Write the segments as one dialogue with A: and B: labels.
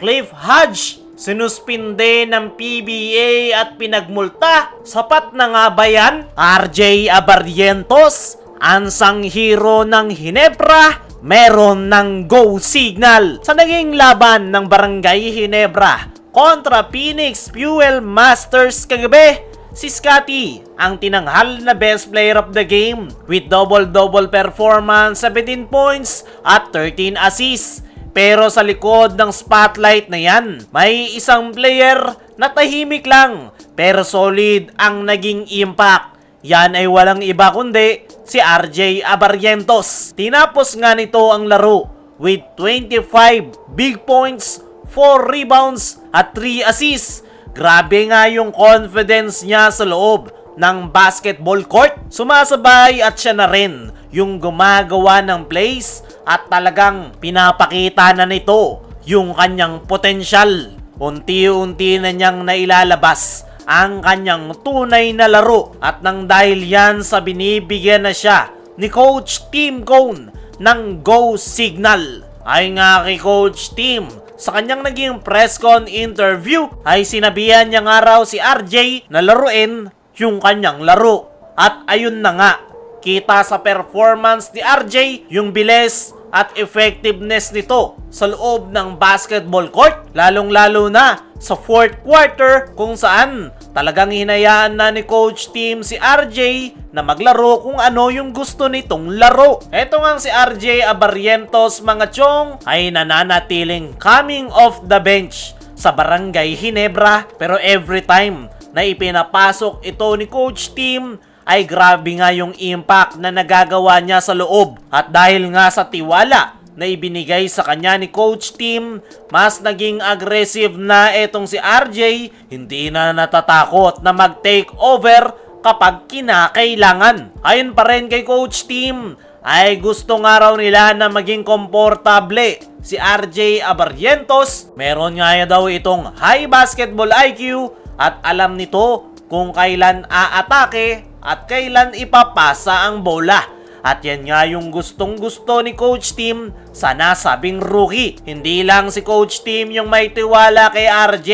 A: Cliff Hodge, sinuspinde ng PBA at pinagmulta. Sapat na nga ba yan? RJ Abarrientos, ansang hero ng Hinebra, meron ng go signal sa naging laban ng Barangay Hinebra kontra Phoenix Fuel Masters kagabi. Si Scotty, ang tinanghal na best player of the game with double-double performance, 17 points at 13 assists. Pero sa likod ng spotlight na yan, may isang player na tahimik lang pero solid ang naging impact. Yan ay walang iba kundi si RJ Abarrientos. Tinapos nga nito ang laro with 25 big points, 4 rebounds at 3 assists. Grabe nga yung confidence niya sa loob ng basketball court. Sumasabay at siya na rin yung gumagawa ng plays at talagang pinapakita na nito yung kanyang potensyal. Unti-unti na niyang nailalabas ang kanyang tunay na laro at nang dahil yan sa binibigyan na siya ni Coach Tim Cone ng Go Signal. Ay nga kay Coach Tim, sa kanyang naging press con interview ay sinabihan niya nga raw si RJ na laruin yung kanyang laro. At ayun na nga, kita sa performance ni RJ yung bilis at effectiveness nito sa loob ng basketball court. Lalong-lalo na sa fourth quarter kung saan talagang hinayaan na ni Coach Tim si RJ na maglaro kung ano yung gusto nitong laro. Eto nga si RJ Abarrientos mga chong ay nananatiling coming off the bench sa Barangay Hinebra pero every time na ipinapasok ito ni Coach Tim ay grabe nga yung impact na nagagawa niya sa loob. At dahil nga sa tiwala na ibinigay sa kanya ni Coach Tim, mas naging aggressive na etong si RJ, hindi na natatakot na mag-take over kapag kinakailangan. Ayon pa rin kay Coach Tim, ay gusto nga raw nila na maging komportable si RJ Abarrientos. Meron nga daw itong high basketball IQ at alam nito kung kailan aatake at kailan ipapasa ang bola. At yan nga yung gustong gusto ni Coach Tim sa nasabing rookie. Hindi lang si Coach Tim yung may tiwala kay RJ,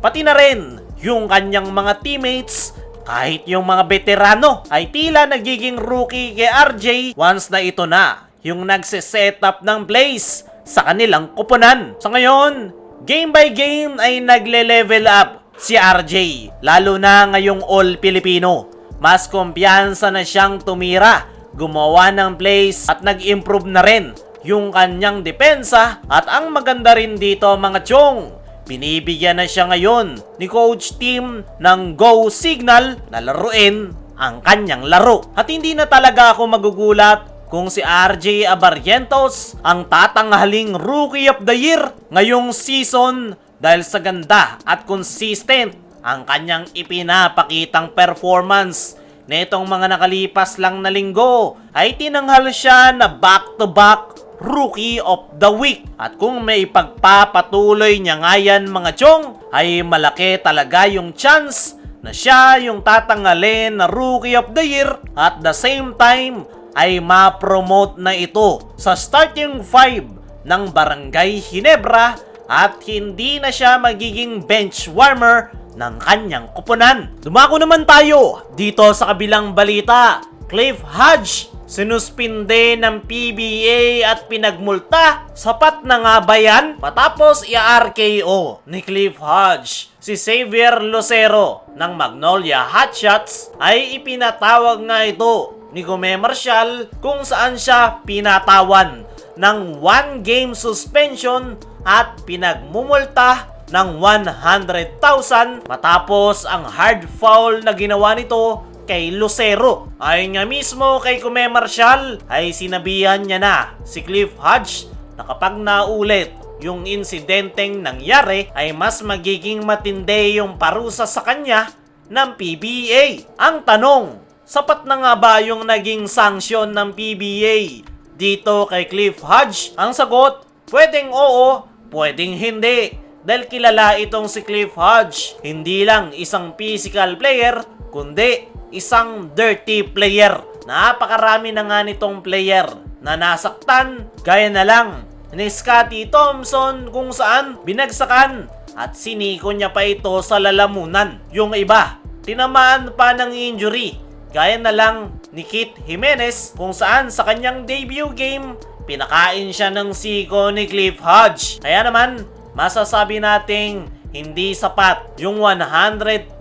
A: pati na rin yung kanyang mga teammates kahit yung mga veterano ay tila nagiging rookie kay RJ once na ito na yung nagse-set up ng plays sa kanilang kupunan. Sa ngayon, game by game ay nagle-level up si RJ, lalo na ngayong All Filipino. Mas kumpiyansa na siyang tumira, gumawa ng plays at nag-improve na rin yung kanyang depensa at ang maganda rin dito mga chong, binibigyan na siya ngayon ni Coach Tim ng go signal na laruin ang kanyang laro. At hindi na talaga ako magugulat kung si RJ Abarrientos ang tatanghaling Rookie of the Year ngayong season dahil sa ganda at consistent ang kanyang ipinapakitang performance. Netong mga nakalipas lang na linggo ay tinanghal siya na back-to-back Rookie of the Week. At kung may pagpapatuloy niya nga yan mga chong, ay malaki talaga yung chance na siya yung tatanghalin na Rookie of the Year at the same time ay ma-promote na ito sa starting five ng Barangay Hinebra at hindi na siya magiging bench warmer ng kanyang kupunan. Dumako naman tayo dito sa kabilang balita. Cliff Hodge, sinuspinde ng PBA at pinagmulta. Sapat na nga ba yan? Matapos i-RKO ni Cliff Hodge, si Xavier Lucero ng Magnolia Hotshots ay ipinatawag nga ito ni Gome Marshall kung saan siya pinatawan ng one game suspension at pinagmumulta ng 100,000 matapos ang hard foul na ginawa nito kay Lucero. Ayon nga mismo kay Kume Marshall ay sinabihan niya na si Cliff Hodge na kapag naulit yung insidenteng nangyari ay mas magiging matindi yung parusa sa kanya ng PBA. Ang tanong, sapat na nga ba yung naging sanksyon ng PBA dito kay Cliff Hodge? Ang sagot, pwedeng oo, pwedeng hindi. Dahil kilala itong si Cliff Hodge, hindi lang isang physical player, kundi isang dirty player. Napakarami na nga nitong player na nasaktan, gaya na lang ni Scotty Thompson kung saan binagsakan at siniko niya pa ito sa lalamunan. Yung iba, tinamaan pa ng injury. Gaya na lang ni Kit Jimenez kung saan sa kanyang debut game, pinakain siya ng siko ni Cliff Hodge. Kaya naman, masasabi nating hindi sapat yung 100,000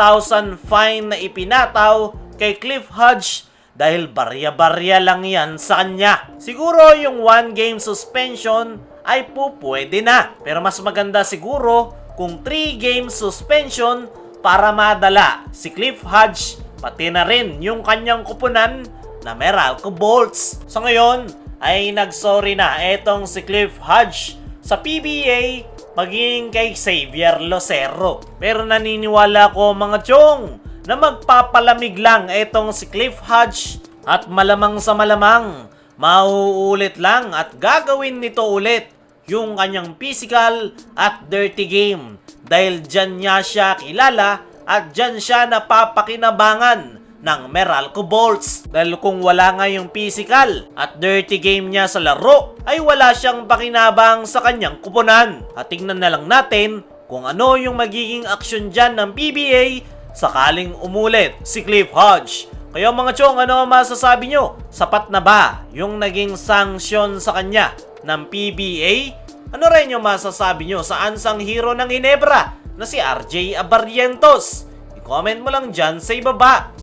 A: fine na ipinataw kay Cliff Hodge dahil barya-barya lang yan sa kanya. Siguro yung one game suspension ay po pwede na. Pero mas maganda siguro kung 3 game suspension para madala si Cliff Hodge pati na rin yung kanyang kupunan na Meralco Bolts. Sa ngayon ay nagsorry na etong si Cliff Hodge sa PBA maging kay Xavier Locero. Pero naniniwala ko mga chong na magpapalamig lang etong si Cliff Hodge at malamang sa malamang mauulit lang at gagawin nito ulit yung kanyang physical at dirty game dahil dyan niya siya kilala at dyan siya napapakinabangan ng Meralco Bolts. Dahil kung wala nga yung physical at dirty game niya sa laro, ay wala siyang pakinabang sa kanyang kuponan. At tingnan na lang natin kung ano yung magiging aksyon dyan ng PBA sakaling umulit si Cliff Hodge. Kaya mga chong, ano masasabi nyo? Sapat na ba yung naging sanction sa kanya ng PBA? Ano rin yung masasabi nyo sa ansang hero ng Ginebra na si RJ Abarrientos? I-comment mo lang dyan sa ibaba.